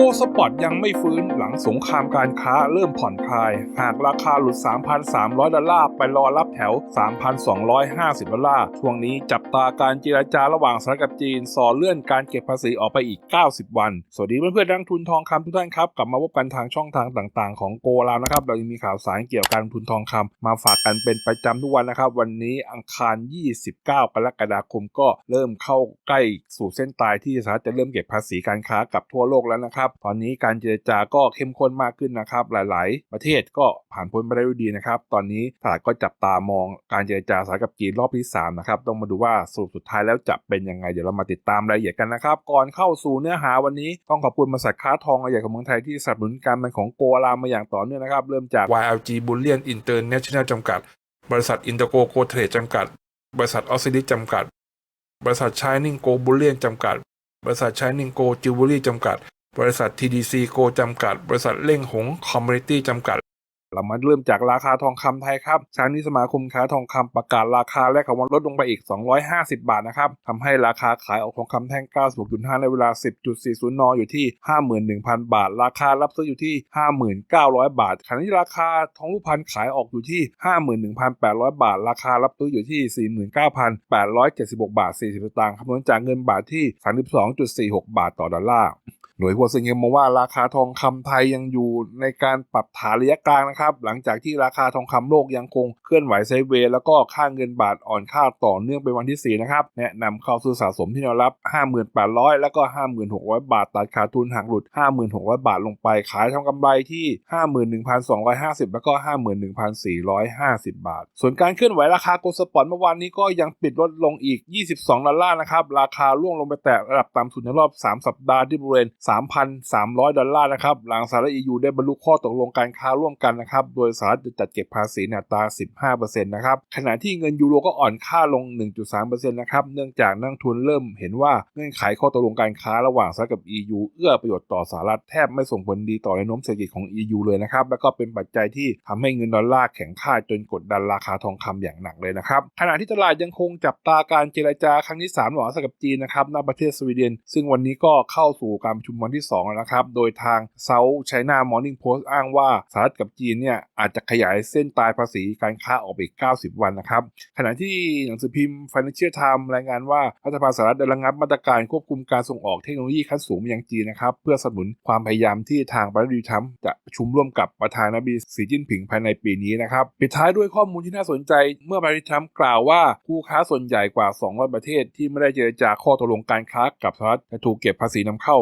โกสปอร์ตยังไม่ฟื้นหลังสงครามการค้าเริ่มผ่อนคลาย หากราคาหลุด 3,300 ดอลลาร์ไปรอรับแถว 3,250 ดอลลาร์ ช่วงนี้จับตาการเจรจาระหว่างสหรัฐกับจีน สอเลื่อนการเก็บภาษีออกไปอีก 90 วัน สวัสดีเพื่อนๆนักทุนทองคำทุกท่านครับ กลับมาพบกันทางช่องทางต่างๆ ของโกลาวนะครับ เรายังมีข่าวสารเกี่ยวกับการทุนทองคำมาฝากกันเป็นประจำทุกวันนะครับ วันนี้อังคาร 29 กรกฎาคมก็เริ่มเข้าใกล้สู่เส้นตายที่สหรัฐจะเริ่มเก็บภาษีการค้ากับทั่วโลกแล้วนะครับตอนนี้การเจรจาก็เข้มข้นมากขึ้นนะครับ หลาย ๆ ประเทศก็ผ่านพ้นไปได้ด้วยดีนะครับ ตอนนี้ตลาดก็จับตามองการเจรจาสหรัฐกับจีนรอบที่3นะครับ ต้องมาดูว่าสรุปสุดท้ายแล้วจะเป็นยังไง เดี๋ยวเรามาติดตามรายละเอียดกันนะครับ ก่อนเข้าสู่เนื้อหาวันนี้ต้องขอบคุณบริษัทค้าทองรายใหญ่ของเมืองไทยที่สนับสนุนการมันของโกลามาอย่างต่อเนื่องนะครับ เริ่มจาก YLG Bullion International จำกัด บริษัทอินเตอร์โกโกเทรดจำกัด บริษัทออสซิลิจำกัด บริษัทชายนิงโกบุลเลียนจำกัด บริษัทชายนิงโกจิวเวลรี่จำกัด บริษัท TDC โกจำกัด บริษัทเล่งหงคอมมูนิตี้จำกัดเรามาเริ่มจากราคาทองคำไทยครับช้านี้สมาคมค้าทองคำประกาศราคาแรกของวันลดลงไปอีก 250 บาทนะครับทำให้ราคาขายออกทองคำแท่ง 96.5 ในเวลา 10.40 น อยู่ที่ 51,000 บาท ราคารับซื้ออยู่ที่ 59,000บาท ขณะที่ราคาทองรูปพรรณขายออกอยู่ที่ 51,800 บาท ราคารับซื้ออยู่ที่ 49,876 บาท 40 สตางค์คำนวณจากเงินบาทที่ 32.46 บาทต่อดอลลาร์ โดยหัวเซิงเงมองว่าราคาทองคำไทยยังอยู่ในการปรับฐานระยะกลางนะครับ หลังจากที่ราคาทองคำโลกยังคงเคลื่อนไหวไซเวย์แล้วก็ค่าเงินบาทอ่อนค่าต่อเนื่องเป็นวันที่ 4 นะครับ แนะนำเข้าซื้อสะสมที่แนวรับ 58,00 แล้วก็ 56,000 บาท ตัดขาดทุนหากหลุด 56,000 บาทลงไป ขายทำกำไรที่ 51,250 แล้วก็ 51,450 บาท ส่วนการเคลื่อนไหวราคาโกลด์สปอร์ตเมื่อวานนี้ก็ยังปิดลดลงอีก 22 ดอลลาร์นะครับ ราคาร่วงลงไปแตะระดับต่ำสุดในรอบ 3 สัปดาห์ที่บริเวณ3,300 ดอลลาร์นะครับ หลังสหรัฐ EU ได้บรรลุข้อตกลงการค้าร่วมกันนะครับ โดยสหรัฐจะจัดเก็บภาษีในอัตรา 15%นะครับ ขณะที่เงินยูโรก็อ่อนค่าลง 1.3%นะครับ เนื่องจากนักทุนเริ่มเห็นว่าเงื่อนไขข้อตกลงการค้าระหว่างสหรัฐกับ EU เอื้อประโยชน์ต่อสหรัฐแทบไม่ส่งผลดีต่อแนวโน้มเศรษฐกิจของ EU เลยนะครับ แล้วก็เป็นปัจจัยที่ทำให้เงินดอลลาร์แข็งค่าจนกดดันราคาทองคำอย่างหนักเลยนะครับ ขณะที่ตลาดยังคงจับตาการเจรจาครั้งที่3ระหว่างสหรัฐกับจีนนะครับณประเทศสวีเดน ซึ่งวันนี้ก็เข้าสู่การประชุมวันที่2แล้วนะครับ โดยทาง South China Morning Post อ้างว่าสหรัฐกับจีนเนี่ยอาจจะขยายเส้นตายภาษีการค้าออกไปอีก 90 วันนะครับ ขณะที่หนังสือพิมพ์ Financial Times รายงานว่ารัฐบาลสหรัฐได้ระงับมาตรการควบคุมการส่งออกเทคโนโลยีขั้นสูงมายังจีนนะครับเพื่อสนับสนุนความพยายามที่ทางประธานาธิบดีทรัมป์จะประชุมร่วมกับประธานาธิบดีสีจิ้นผิงภายในปีนี้นะครับปิดท้ายด้วยข้อมูลที่น่าสนใจ เมื่อประธานาธิบดีทรัมป์กล่าวว่าคู่ค้าส่วนใหญ่กว่า 200 ประเทศที่ไม่ได้เจรจาข้อตกลงการค้ากับสหรัฐจะถูกเก็บภาษีนำเข้า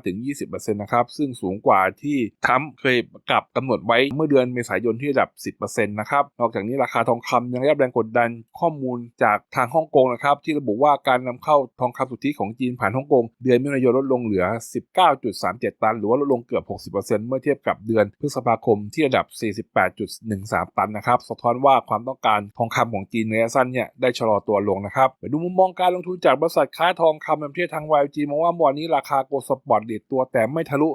15-20%นะครับ ซึ่งสูงกว่าที่ทรัมเคยกาศกำหนดไว้เมื่อเดือนเมษายนที่ระดับ 10%นะครับ นอกจากนี้ราคาทองคำยังได้รับแรงกดดันข้อมูลจากทางฮ่องกงนะครับ ที่ระบุว่าการนำเข้าทองคำสุทธิของจีนผ่านฮ่องกง เดือนมิถุนายนลดลงเหลือ 19.37 ตัน หรือว่าลดลงเกือบ 60%เมื่อเทียบกับเดือนพฤษภาคมที่ระดับ 48.13 ตันนะครับ สะท้อนว่าความต้องการทองคำของจีนในระยะสั้นเนี่ยได้ชะลอตัวลงนะครับไปดูมุมมองการลงทุนจากบริษัทค้าทองคำในประเทศทาง YG มองว่าเมื่อวานนี้ราคาโกลสปอตดีดตัวแต่ไม่ทะลุ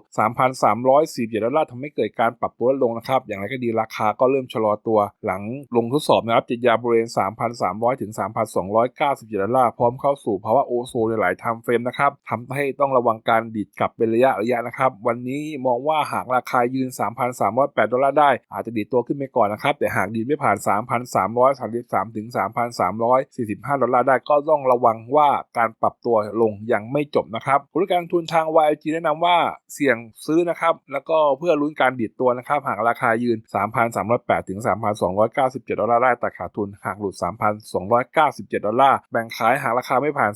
3,347ดอลลาร์ทำให้เกิดการปรับตัวลดลงนะครับ อย่างไรก็ดีราคาก็เริ่มชะลอตัวหลังลงทดสอบนะครับจิตยาบริเวณ 3,300 ถึง 3,297ดอลลาร์พร้อมเข้าสู่ภาวะโอโซนในหลายไทม์เฟรมนะครับทำให้ต้องระวังการดีดกลับเป็นระยะระยะนะครับ วันนี้มองว่าหากราคายืน 3,308ดอลลาร์ได้ อาจจะดีดตัวขึ้นไปก่อนนะครับ แต่หากดีดไม่ผ่าน 3,333 ถึง 3,345 ดอลลาร์ได้ก็ต้องระวังว่าการปรับตัวลงยังไม่จบนะครับบริการทุนทาง YG แนะนำว่าเสี่ยงซื้อนะครับ แล้วก็เพื่อลุ้นการดีดตัวนะครับ หากราคายืน 3,308 ถึง 3,297 ดอลลาร์ได้ตัดขาดทุน หากหลุด 3,297 ดอลลาร์ แบ่งขายหากราคาไม่ผ่าน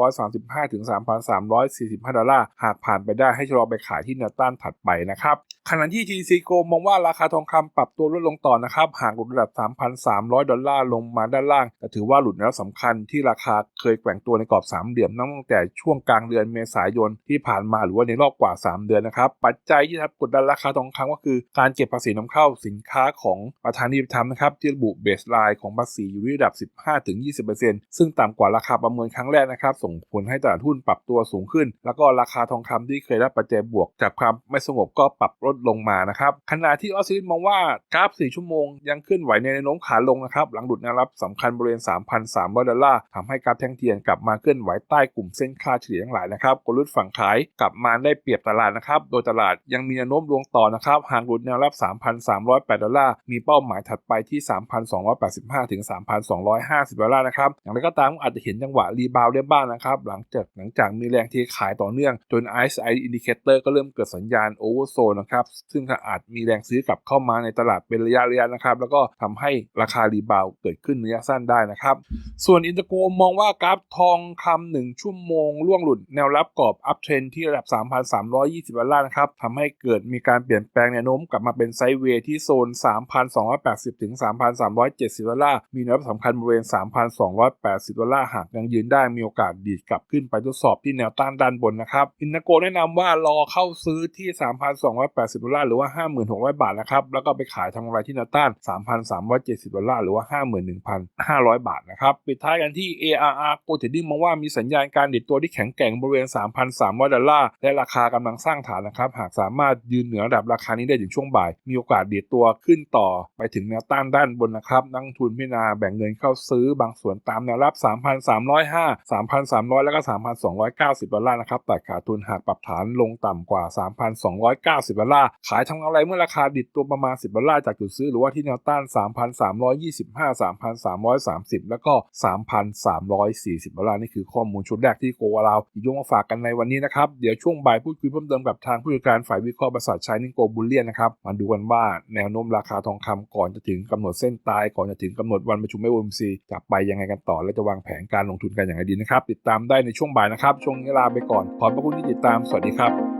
3,335 ถึง 3,345 ดอลลาร์ หากผ่านไปได้ให้ชะลอไปขายที่แนวต้านถัดไปนะครับขณะที่ TC Go มองว่าราคาทองคำปรับตัวลดลงต่อนะครับ หากหลุดระดับ 3,300 ดอลลาร์ลงมาด้านล่างจะถือว่าหลุดแนวสำคัญที่ราคาเคยแกว่งตัวในกรอบสามเหลี่ยมตั้งแต่ช่วงกลางเดือนเมษายนที่ผ่านมาหรือว่าในรอบกว่า 3 เดือนนะครับ ปัจจัยที่ทำกดดันราคาทองคำก็คือการเก็บภาษีนำเข้าสินค้าของประธานาธิบดีทรัมนะครับที่ระบุเบสไลน์ของภาษีอยู่ที่ระดับ 15-20%ซึ่งต่ำกว่าราคาประเมินครั้งแรกนะครับ ส่งผลให้ตลาดหุ้นปรับตัวสูงขึ้น แล้วก็ราคาทองคำที่เคยรับปัจจัยบวก จากความไม่สงบก็ปรับลดลงมานะครับขณะที่ออสซิลมองว่ากราฟ 4 ชั่วโมงยังเคลื่อนไหวในแนวโน้มขาลงนะครับหลังหลุดแนวรับสำคัญบริเวณ 3,300 ดอลลาร์ทำให้กราฟแท่งเทียนกลับมาเคลื่อนไหวใต้กลุ่มเส้นค่าเฉลี่ยทั้งหลายนะครับกลยุทธ์ฝั่งขายกลับมาได้เปรียบตลาดนะครับ โดยตลาดยังมีแนวโน้มลงต่อนะครับ หากหลุดแนวรับ 3,308 ดอลลาร์ มีเป้าหมายถัดไปที่ 3,285 ถึง 3,250 ดอลลาร์นะครับ อย่างไรก็ตามอาจจะเห็นจังหวะรีบาวด์ได้บ้างนะครับ หลังจากหลังจากมีแรงเทขายต่อเนื่องจน RSI Indicator ก็เริ่มเกิดสัญญาณ Oversold นนะครับ ซึ่งอาจมีแรงซื้อกลับเข้ามาในตลาดเป็นระยะระยะนะครับ แล้วก็ทำให้ราคารีบาวด์เกิดขึ้นระยะสั้นได้นะครับ ส่วนอินเตอร์โกมองว่ากราฟทองคำหนึ่งชั่วโมงล่วงหลุดแนวรับกรอบอัพเทรนที่ระดับ 3,320 ดอลลาร์นะครับทำให้เกิดมีการเปลี่ยนแปลงแนวโน้มกลับมาเป็นไซด์เวย์ที่โซน 3,280 ถึง 3,370 ดอลลาร์ มีแนวรับสำคัญบริเวณ 3,280 ดอลลาร์ หากยังยืนได้มีโอกาสดีดกลับขึ้นไปทดสอบที่แนวต้านด้านบนนะครับอินตอร์โกแนะนำว่ารอเข้าซื้อที่ 3,280 ดอลลาร์ หรือว่า 56,000 บาทนะครับ แล้วก็ไปขายทำกำไรที่แนวต้าน 3,370 ดอลลาร์ หรือว่า 51,500 บาทนะครับปิดท้ายกันที่ ARR โกลเทดดิ้งมองว่ามีสัญญาณการดิดตัวที่แข็งแกร่งบริเวณ 3,300ดอลลาร์และราคากำลังสร้างฐานนะครับ หากสามารถยืนเหนือระดับราคานี้ได้ถึงช่วงบ่าย มีโอกาสดีดตัวขึ้นต่อไปถึงแนวต้านด้านบนนะครับ นักลงทุนพิจารณาแบ่งเงินเข้าซื้อบางส่วนตามแนวรับ 3,305 3,300 แล้วก็ 3,290 ดอลลาร์นะครับแต่ขาดทุนหากปรับฐานลงต่ำกว่า 3,290 ดอลลาร์ ขายทำกำไรเมื่อราคาดิดตัวประมาณ 10 ดอลลาร์จากจุดซื้อหรือว่าที่แนวต้าน 3,325 3,330 แล้วก็ 3,340 ดอลลาร์นี่คือข้อมูลชุดแรกที่โกวาลาวหยิบยกมาฝากกันในวันนี้นะครับเดี๋ยวช่วงบ่ายพูดคุยเพิ่มเติมกับทางผู้จัดการฝ่ายวิเคราะห์บริษัทชายนิโกบุลเลียนนะครับมาดูกันว่าแนวโน้มราคาทองคำก่อนจะถึงกำหนดเส้นตายก่อนจะถึงกำหนดวันประชุมไม่ OMC จะไปยังไงกันต่อ และจะวางแผนการลงทุนกันอย่างไรดีนะครับ ติดตามได้ในช่วงบ่ายนะครับช่วงนี้ลาไปก่อนขอบพระคุณที่ติดตามสวัสดีครับ